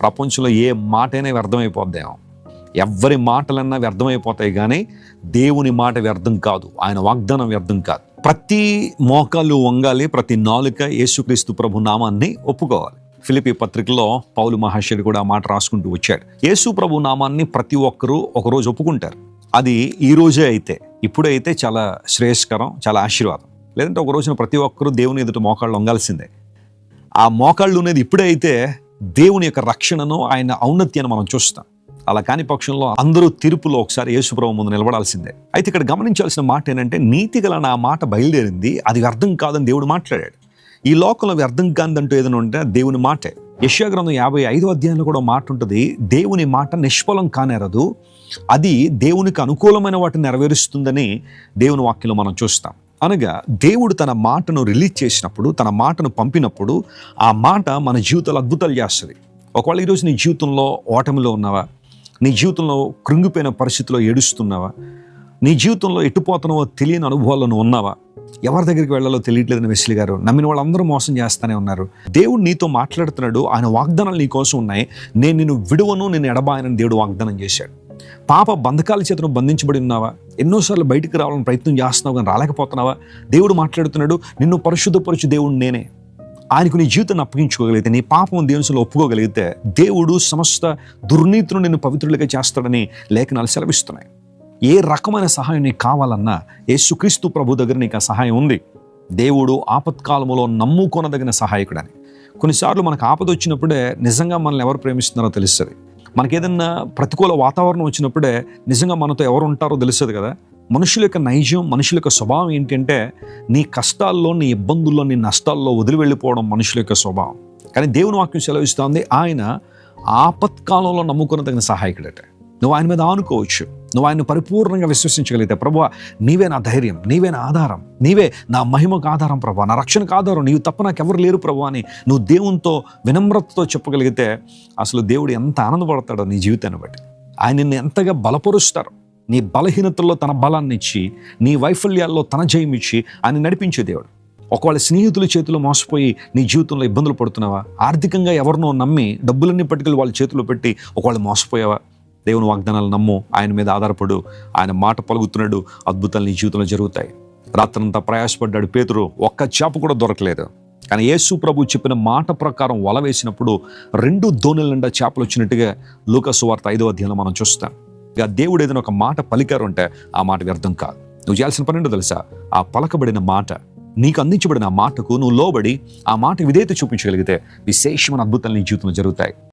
ప్రపంచంలో ఏ మాటైనా వ్యర్థమైపోద్దేమో. ఎవ్వరి మాటలన్నా వ్యర్థమైపోతాయి కానీ దేవుని మాట వ్యర్థం కాదు. ఆయన వాగ్దానం వ్యర్థం కాదు. ప్రతి మోకాలు వంగాలి ప్రతి నాలుక యేసుక్రీస్తు ప్రభు నామాన్ని ఒప్పుకోవాలి. ఫిలిపి పత్రికలో పౌలు మహాశయుడు కూడా ఆ మాట రాసుకుంటూ వచ్చాడు. యేసు ప్రభు నామాన్ని ప్రతి ఒక్కరూ ఒకరోజు ఒప్పుకుంటారు. అది ఈ రోజే అయితే. ఇప్పుడైతే చాలా శ్రేయస్కరం చాలా ఆశీర్వాదం. లేదంటే ఒక రోజున ప్రతి ఒక్కరూ దేవుని ఎదుట మోకాళ్ళు వంగాల్సిందే. ఆ మోకాళ్ళు అనేది ఇప్పుడే అయితే దేవుని యొక్క రక్షణను ఆయన ఔన్నత్యాన్ని మనం చూస్తాం. అలా కాని పక్షంలో అందరూ తీర్పులో ఒకసారి యేసుప్రభు ముందు నిలబడాల్సిందే. అయితే ఇక్కడ గమనించాల్సిన మాట ఏంటంటే నీతి గల నా మాట బయలుదేరింది అది వ్యర్థం కాదని దేవుడు మాట్లాడాడు. ఈ లోకంలో వ్యర్థం కాదంటూ ఏదైనా ఉంటే దేవుని మాటే. యశ్యాగ్రంథం యాభై ఐదో అధ్యాయంలో కూడా మాట ఉంటుంది దేవుని మాట నిష్ఫలం కానేరదు అది దేవునికి అనుకూలమైన వాటిని నెరవేరుస్తుందని దేవుని వాక్యంలో మనం చూస్తాం. అనగా దేవుడు తన మాటను రిలీజ్ చేసినప్పుడు తన మాటను పంపినప్పుడు ఆ మాట మన జీవితంలో అద్భుతాలు చేస్తుంది. ఒకవేళ ఈరోజు నీ జీవితంలో ఓటమిలో ఉన్నావా? నీ జీవితంలో కృంగిపోయిన పరిస్థితిలో ఏడుస్తున్నావా? నీ జీవితంలో ఎట్టుపోతున్నావో తెలియని అనుభవాలను ఉన్నావా? ఎవరి దగ్గరికి వెళ్ళాలో తెలియట్లేదని వెసిలి గారు నమ్మిన వాళ్ళందరూ మోసం చేస్తూనే ఉన్నారు. దేవుడు నీతో మాట్లాడుతున్నాడు ఆయన వాగ్దానాలు నీ కోసం ఉన్నాయి. నేను నిన్ను విడువను నేను ఎడబాయనని దేవుడు వాగ్దానం చేశాడు. పాప బంధకాల చేతను బంధించబడి ఉన్నావా? ఎన్నోసార్లు బయటికి రావాలని ప్రయత్నం చేస్తున్నావు కానీ రాలేకపోతున్నావా? దేవుడు మాట్లాడుతున్నాడు నిన్ను పరిశుద్ధపరచు దేవుడు నేనే. ఆయనకు నీ జీవితాన్ని అప్పగించుకోగలిగితే నీ పాపం దేవునిలో ఒప్పుకోగలిగితే దేవుడు సమస్త దుర్నీతిను నిన్ను పవిత్రులుగా చేస్తాడని లేఖనాలు సెలవిస్తున్నాయి. ఏ రకమైన సహాయం నీకు కావాలన్నా యేసుక్రీస్తు ప్రభు దగ్గర నీకు ఆ సహాయం ఉంది. దేవుడు ఆపత్కాలంలో నమ్ముకొనదగిన సహాయకుడని. కొన్నిసార్లు మనకు ఆపద వచ్చినప్పుడే నిజంగా మనల్ని ఎవరు ప్రేమిస్తున్నారో తెలుస్తుంది. మనకేదన్నా ప్రతికూల వాతావరణం వచ్చినప్పుడే నిజంగా మనతో ఎవరు ఉంటారో తెలుస్తుంది కదా. మనుషుల యొక్క నైజం మనుషుల యొక్క స్వభావం ఏంటంటే నీ కష్టాల్లో నీ ఇబ్బందుల్లో నీ నష్టాల్లో వదిలి వెళ్ళిపోవడం మనుషుల యొక్క స్వభావం. కానీ దేవుని వాక్యం సెలవిస్తోంది ఆయన ఆపత్కాలంలో నమ్ముకున్న సహాయకుడట. నువ్వు ఆయన మీద ఆనుకోవచ్చు. నువ్వు ఆయన పరిపూర్ణంగా విశ్వసించగలిగితే ప్రభు నీవే నా ధైర్యం నీవే నా ఆధారం నీవే నా మహిమకు ఆధారం ప్రభు నా రక్షణకు ఆధారం నీవు తప్ప నాకు ఎవరు లేరు ప్రభు అని నువ్వు దేవునితో వినమ్రతతో చెప్పగలిగితే అసలు దేవుడు ఎంత ఆనందపడతాడో నీ జీవితాన్ని బట్టి. ఆయన నిన్ను ఎంతగా బలపరుస్తారు. నీ బలహీనతల్లో తన బలాన్ని ఇచ్చి నీ వైఫల్యాల్లో తన జయం ఇచ్చి ఆయన నడిపించే దేవుడు. ఒకవేళ స్నేహితుల చేతిలో మోసపోయి నీ జీవితంలో ఇబ్బందులు పడుతున్నావా? ఆర్థికంగా ఎవరినో నమ్మి డబ్బులన్నీ పట్టుకెళ్ళి వాళ్ళ చేతిలో పెట్టి ఒకవేళ మోసపోయావా? దేవుని వాగ్దానాలు నమ్ము ఆయన మీద ఆధారపడు ఆయన మాట పలుకుతున్నాడు అద్భుతాలు నీ జీవితంలో జరుగుతాయి. రాత్రంతా ప్రయాసపడ్డాడు పేతురు ఒక్క చేప కూడా దొరకలేదు. కానీ యేసు ప్రభు చెప్పిన మాట ప్రకారం వల వేసినప్పుడు రెండు ధోనుల నిండా చేపలు వచ్చినట్టుగా లూకసు వార్త ఐదో అధ్యాయంలో మనం చూస్తాం. ఇక దేవుడు ఏదైనా ఒక మాట పలికారు అంటే ఆ మాట వ్యర్థం కాదు. నువ్వు చేయాల్సిన పని ఏంటో తెలుసా? ఆ పలకబడిన మాట నీకు అందించబడిన ఆ మాటకు నువ్వు లోబడి ఆ మాట విధేయత చూపించగలిగితే విశేషమైన అద్భుతాలు నీ జీవితంలో జరుగుతాయి.